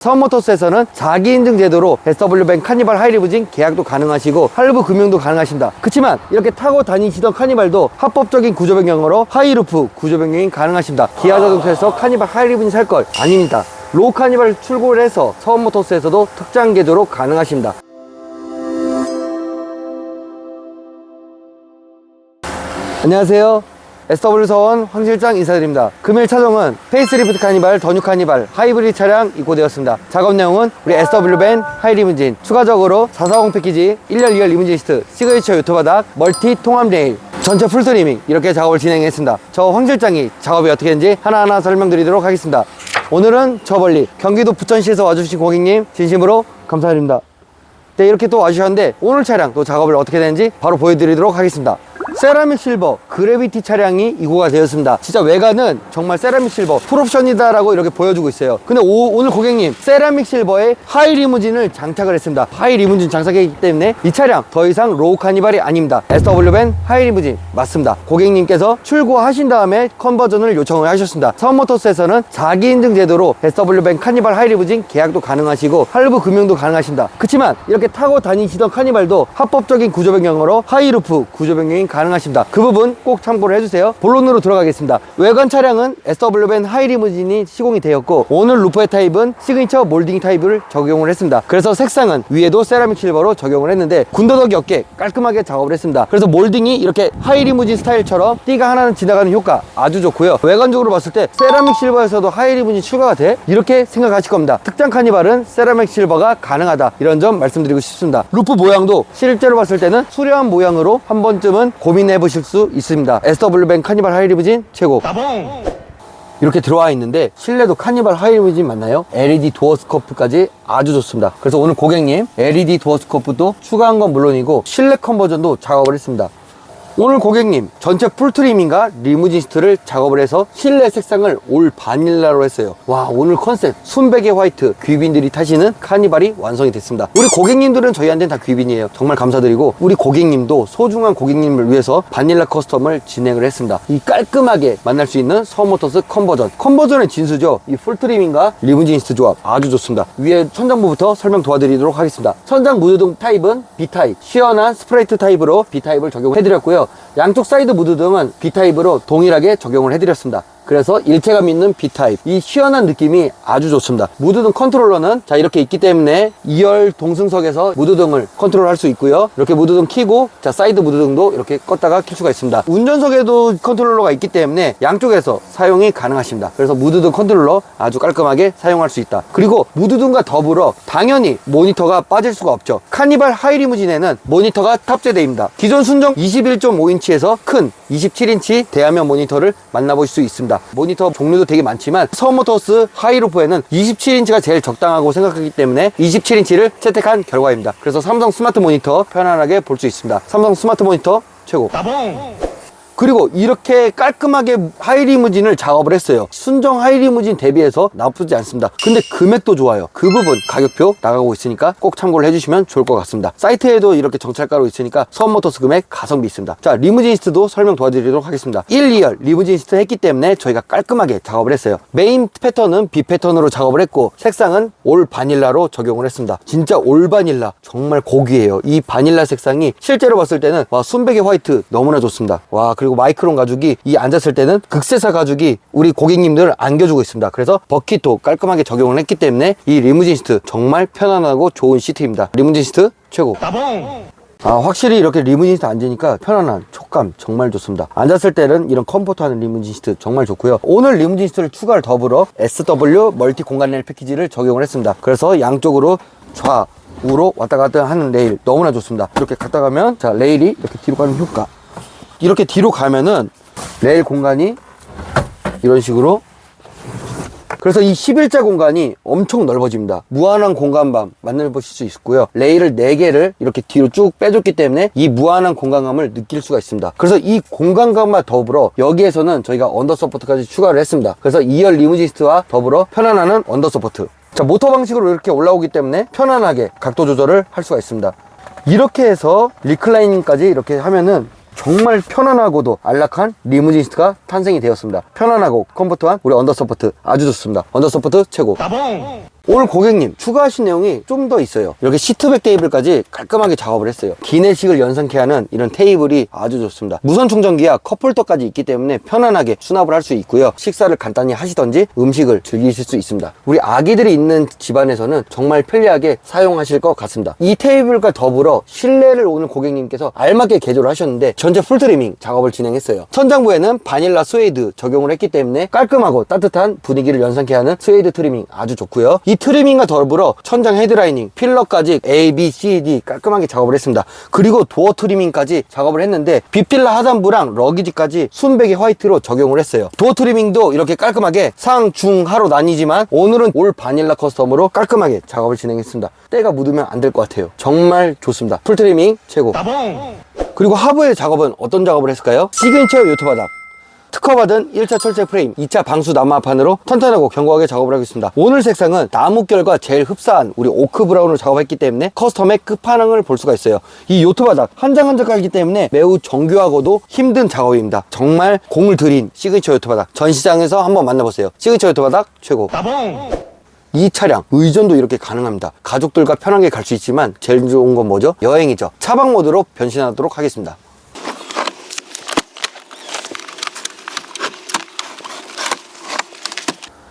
서머토스에서는 4기 인증 제도로 SW뱅 카니발 하이리무진 계약도 가능하시고 할부 금융도 가능하십니다. 그렇지만 이렇게 타고 다니시던 카니발도 합법적인 구조 변경으로 하이루프 구조 변경이 가능하십니다. 기아 자동차에서 카니발 하이리무진 살 걸 아닙니다. 로우 카니발 출고를 해서 서머토스에서도 특장 제도로 가능하십니다. 안녕하세요. SW 서원 황 실장 인사드립니다. 금일 차종은 페이스리프트 카니발, 더뉴 카니발, 하이브리드 차량 입고되었습니다. 작업 내용은 우리 SW 밴 하이리무진, 추가적으로 440 패키지, 1열 2열 리무진 시트, 시그니처 요토바닥, 멀티 통합 레일, 전체 풀스리밍 이렇게 작업을 진행했습니다. 저 황 실장이 작업이 어떻게 했는지 하나하나 설명드리도록 하겠습니다. 오늘은 저 멀리 경기도 부천시에서 와주신 고객님 진심으로 감사드립니다. 네, 이렇게 또 와주셨는데 오늘 차량 또 작업을 어떻게 되는지 바로 보여드리도록 하겠습니다. 세라믹 실버 그래비티 차량이 이고가 되었습니다. 진짜 외관은 정말 세라믹 실버 풀옵션이다 라고 이렇게 보여주고 있어요. 근데 오, 늘 고객님 세라믹 실버에 하이 리무진을 장착을 했습니다. 하이 리무진 장착했기 때문에 이 차량 더 이상 로우 카니발이 아닙니다. SW밴 하이 리무진 맞습니다. 고객님께서 출고하신 다음에 컨버전을 요청을 하셨습니다. 서머토스에서는 4기 인증 제도로 SW밴 카니발 하이 리무진 계약도 가능하시고 할부 금융도 가능하십니다. 그렇지만 이렇게 타고 다니시던 카니발도 합법적인 구조 변경으로 하이루프 구조 변경이 가능 하십니다. 그 부분 꼭 참고를 해주세요. 본론으로 들어가겠습니다. 외관 차량은 SW밴 하이리무진이 시공이 되었고 오늘 루프의 타입은 시그니처 몰딩 타입을 적용을 했습니다. 그래서 색상은 위에도 세라믹 실버로 적용을 했는데 군더더기 없게 깔끔하게 작업을 했습니다. 그래서 몰딩이 이렇게 하이리무진 스타일처럼 띠가 하나는 지나가는 효과 아주 좋고요. 외관적으로 봤을 때 세라믹 실버에서도 하이리무진 추가가 돼? 이렇게 생각하실 겁니다. 특장 카니발은 세라믹 실버가 가능하다. 이런 점 말씀드리고 싶습니다. 루프 모양도 실제로 봤을 때는 수려한 모양으로 한 번쯤은 고민 해 보실 수 있습니다. SW뱅 카니발 하이리무진 최고. 이렇게 들어와 있는데 실내도 카니발 하이리무진 맞나요? LED 도어 스코프까지 아주 좋습니다. 그래서 오늘 고객님 LED 도어 스코프도 추가한 건 물론이고 실내 컨버전도 작업을 했습니다. 오늘 고객님 전체 풀트림인가? 리무진 시트를 작업을 해서 실내 색상을 올 바닐라로 했어요. 와 오늘 컨셉 순백의 화이트 귀빈들이 타시는 카니발이 완성이 됐습니다. 우리 고객님들은 저희한테는 다 귀빈이에요. 정말 감사드리고 우리 고객님도 소중한 고객님을 위해서 바닐라 커스텀을 진행을 했습니다. 이 깔끔하게 만날 수 있는 서모터스 컨버전. 컨버전의 진수죠? 이 풀트림인가? 리무진 시트 조합 아주 좋습니다. 위에 천장부부터 설명 도와드리도록 하겠습니다. 천장 무드등 타입은 B타입 시원한 스프레이트 타입으로 B타입을 적용해드렸고요 양쪽 사이드 무드등은 B타입으로 동일하게 적용을 해드렸습니다. 그래서 일체감 있는 B타입. 이 시원한 느낌이 아주 좋습니다. 무드등 컨트롤러는 자 이렇게 있기 때문에 2열 동승석에서 무드등을 컨트롤할 수 있고요. 이렇게 무드등 키고 자 사이드 무드등도 이렇게 껐다가 킬 수가 있습니다. 운전석에도 컨트롤러가 있기 때문에 양쪽에서 사용이 가능하십니다. 그래서 무드등 컨트롤러 아주 깔끔하게 사용할 수 있다. 그리고 무드등과 더불어 당연히 모니터가 빠질 수가 없죠. 카니발 하이리무진에는 모니터가 탑재되어 입니다. 기존 순정 21.5인치에서 큰 27인치 대화면 모니터를 만나보실 수 있습니다 모니터 종류도 되게 많지만 서모터스 하이루프에는 27인치가 제일 적당하고 생각하기 때문에 27인치를 채택한 결과입니다. 그래서 삼성 스마트 모니터 편안하게 볼 수 있습니다. 삼성 스마트 모니터 최고 그리고 이렇게 깔끔하게 하이리무진을 작업을 했어요. 순정 하이리무진 대비해서 나쁘지 않습니다. 근데 금액도 좋아요. 그 부분 가격표 나가고 있으니까 꼭 참고를 해주시면 좋을 것 같습니다. 사이트에도 이렇게 정찰가로 있으니까 서머터스 금액 가성비 있습니다. 자 리무진 시트도 설명 도와드리도록 하겠습니다. 1, 2열 리무진 시트 했기 때문에 저희가 깔끔하게 작업을 했어요. 메인 패턴은 B 패턴으로 작업을 했고 색상은 올 바닐라로 적용을 했습니다. 진짜 올 바닐라 정말 고귀해요. 이 바닐라 색상이 실제로 봤을 때는 와 순백의 화이트 너무나 좋습니다. 와 그리고 마이크론 가죽이 이 앉았을 때는 극세사 가죽이 우리 고객님들을 안겨주고 있습니다 그래서 버킷도 깔끔하게 적용을 했기 때문에 이 리무진 시트 정말 편안하고 좋은 시트입니다 리무진 시트 최고 아, 확실히 이렇게 리무진 시트 앉으니까 편안한 촉감 정말 좋습니다. 앉았을 때는 이런 컴포트하는 리무진 시트 정말 좋고요. 오늘 리무진 시트를 추가를 더불어 SW 멀티 공간 레일 패키지를 적용을 했습니다. 그래서 양쪽으로 좌우로 왔다 갔다 하는 레일 너무나 좋습니다. 이렇게 갔다 가면 자 레일이 이렇게 뒤로 가는 효과. 이렇게 뒤로 가면은 레일 공간이 이런 식으로 그래서 이 11자 공간이 엄청 넓어집니다. 무한한 공간감 만나보실 수 있고요. 레일을 4개를 이렇게 뒤로 쭉 빼줬기 때문에 이 무한한 공간감을 느낄 수가 있습니다. 그래서 이 공간감과 더불어 여기에서는 저희가 언더 서포트까지 추가를 했습니다. 그래서 2열 리무지스트와 더불어 편안한 언더 서포트. 자, 모터 방식으로 이렇게 올라오기 때문에 편안하게 각도 조절을 할 수가 있습니다. 이렇게 해서 리클라이닝까지 이렇게 하면은 정말 편안하고도 안락한 리무진 시트가 탄생이 되었습니다. 편안하고 컴포트한 우리 언더 서포트 아주 좋습니다. 언더 서포트 최고. 오 늘 고객님 추가하신 내용이 좀 더 있어요. 이렇게 시트백 테이블까지 깔끔하게 작업을 했어요. 기내식을 연상케 하는 이런 테이블이 아주 좋습니다. 무선 충전기와 컵홀더까지 있기 때문에 편안하게 수납을 할 수 있고요. 식사를 간단히 하시던지 음식을 즐기실 수 있습니다. 우리 아기들이 있는 집안에서는 정말 편리하게 사용하실 것 같습니다. 이 테이블과 더불어 실내를 오늘 고객님께서 알맞게 개조를 하셨는데 전체 풀트리밍 작업을 진행했어요. 천장부에는 바닐라 스웨이드 적용을 했기 때문에 깔끔하고 따뜻한 분위기를 연상케 하는 스웨이드 트리밍 아주 좋고요. 이 트리밍과 더불어 천장 헤드라이닝 필러까지 A, B, C, D 깔끔하게 작업을 했습니다. 그리고 도어 트리밍까지 작업을 했는데 빗필라 하단부랑 러기지까지 순백의 화이트로 적용을 했어요. 도어 트리밍도 이렇게 깔끔하게 상, 중, 하로 나뉘지만 오늘은 올 바닐라 커스텀으로 깔끔하게 작업을 진행했습니다. 때가 묻으면 안 될 것 같아요. 정말 좋습니다. 풀 트리밍 최고. 그리고 하부의 작업은 어떤 작업을 했을까요? 시그니처 요트 바닥 특허받은 1차 철제 프레임, 2차 방수 나무판으로 튼튼하고 견고하게 작업을 하겠습니다. 오늘 색상은 나무결과 제일 흡사한 우리 오크 브라운으로 작업했기 때문에 커스텀의 끝판왕을 볼 수가 있어요. 이 요트 바닥 한 장 한 장 깔기 때문에 매우 정교하고도 힘든 작업입니다. 정말 공을 들인 시그니처 요트 바닥 전시장에서 한번 만나보세요. 시그니처 요트 바닥 최고. 이 차량 의전도 이렇게 가능합니다 가족들과 편하게 갈 수 있지만 제일 좋은 건 뭐죠? 여행이죠 차박 모드로 변신하도록 하겠습니다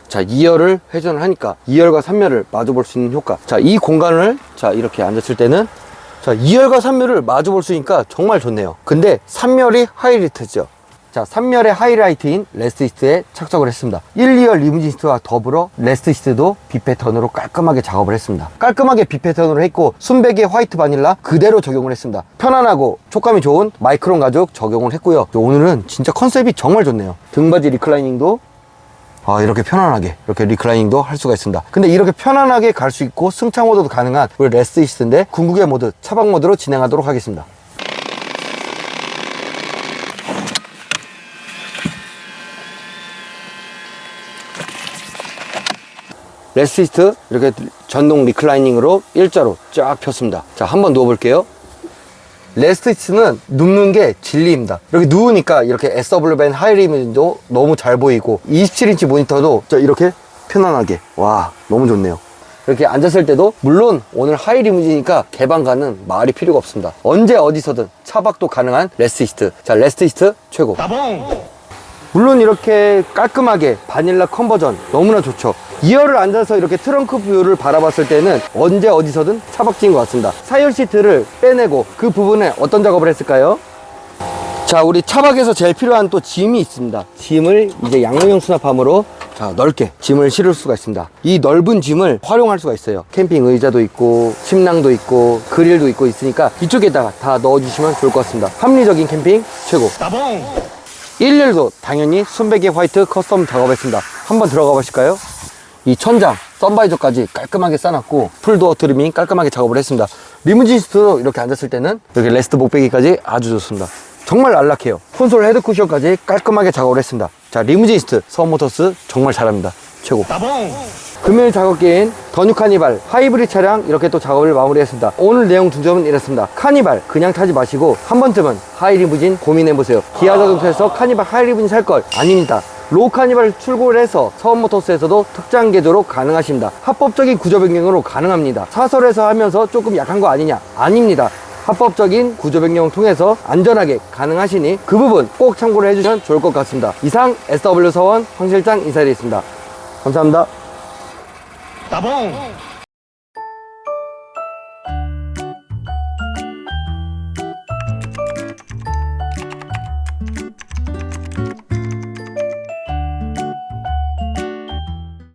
자 2열을 회전을 하니까 2열과 3열을 마주 볼 수 있는 효과. 자 이 공간을 자 이렇게 앉았을 때는 자 2열과 3열을 마주 볼 수 있으니까 정말 좋네요. 근데 3열이 하이라이트죠. 자 3열의 하이라이트인 레스트 시트에 착석을 했습니다. 1, 2열 리무진 시트와 더불어 레스트 시트도 B 패턴으로 깔끔하게 작업을 했습니다. 깔끔하게 B 패턴으로 했고 순백의 화이트 바닐라 그대로 적용을 했습니다. 편안하고 촉감이 좋은 마이크론 가죽 적용을 했고요. 오늘은 진짜 컨셉이 정말 좋네요. 등받이 리클라이닝도 아, 이렇게 편안하게 이렇게 리클라이닝도 할 수가 있습니다. 근데 이렇게 편안하게 갈 수 있고 승차 모드도 가능한 우리 레스트 시트인데 궁극의 모드 차박 모드로 진행하도록 하겠습니다. 레스트 시트 이렇게 전동 리클라이닝으로 일자로 쫙 폈습니다. 자 한번 누워볼게요 레스트 시트는 눕는 게 진리입니다. 이렇게 누우니까 이렇게 SW밴 하이리무진도 너무 잘 보이고 27인치 모니터도 저 이렇게 편안하게 와 너무 좋네요. 이렇게 앉았을 때도 물론 오늘 하이리무진이니까 개방가는 말이 필요가 없습니다. 언제 어디서든 차박도 가능한 레스트 시트. 자 레스트 시트 최고. 물론 이렇게 깔끔하게 바닐라 컨버전 너무나 좋죠. 2열을 앉아서 이렇게 트렁크 뷰를 바라봤을 때는 언제 어디서든 차박지인 것 같습니다. 4열 시트를 빼내고 그 부분에 어떤 작업을 했을까요? 자 우리 차박에서 제일 필요한 또 짐이 있습니다. 짐을 이제 양용형 수납함으로 자 넓게 짐을 실을 수가 있습니다. 이 넓은 짐을 활용할 수가 있어요. 캠핑 의자도 있고 침낭도 있고 그릴도 있고 있으니까 이쪽에다가 다 넣어주시면 좋을 것 같습니다. 합리적인 캠핑 최고 1열도 당연히 순백의 화이트 커스텀 작업했습니다. 한번 들어가 보실까요? 이 천장, 썬바이저까지 깔끔하게 싸놨고 풀도어 트리밍 깔끔하게 작업을 했습니다. 리무진 시트도 이렇게 앉았을 때는 이렇게 레스트 목베기까지 아주 좋습니다. 정말 안락해요. 콘솔 헤드 쿠션까지 깔끔하게 작업을 했습니다. 자, 리무진 시트, 서모터스 정말 잘합니다. 최고. 금요일 작업기인 더뉴 카니발 하이브리드 차량 이렇게 또 작업을 마무리했습니다. 오늘 내용 중점은 이렇습니다. 카니발 그냥 타지 마시고 한 번쯤은 하이리무진 고민해보세요. 기아 자동차에서 카니발 하이리무진 살 걸 아닙니다. 로우 카니발 출고를 해서 서원모터스에서도 특장 개조로 가능하십니다. 합법적인 구조 변경으로 가능합니다. 사설에서 하면서 조금 약한 거 아니냐? 아닙니다. 합법적인 구조 변경을 통해서 안전하게 가능하시니 그 부분 꼭 참고를 해주시면 좋을 것 같습니다. 이상 SW 서원 황 실장 인사드리겠습니다. 감사합니다. 따봉!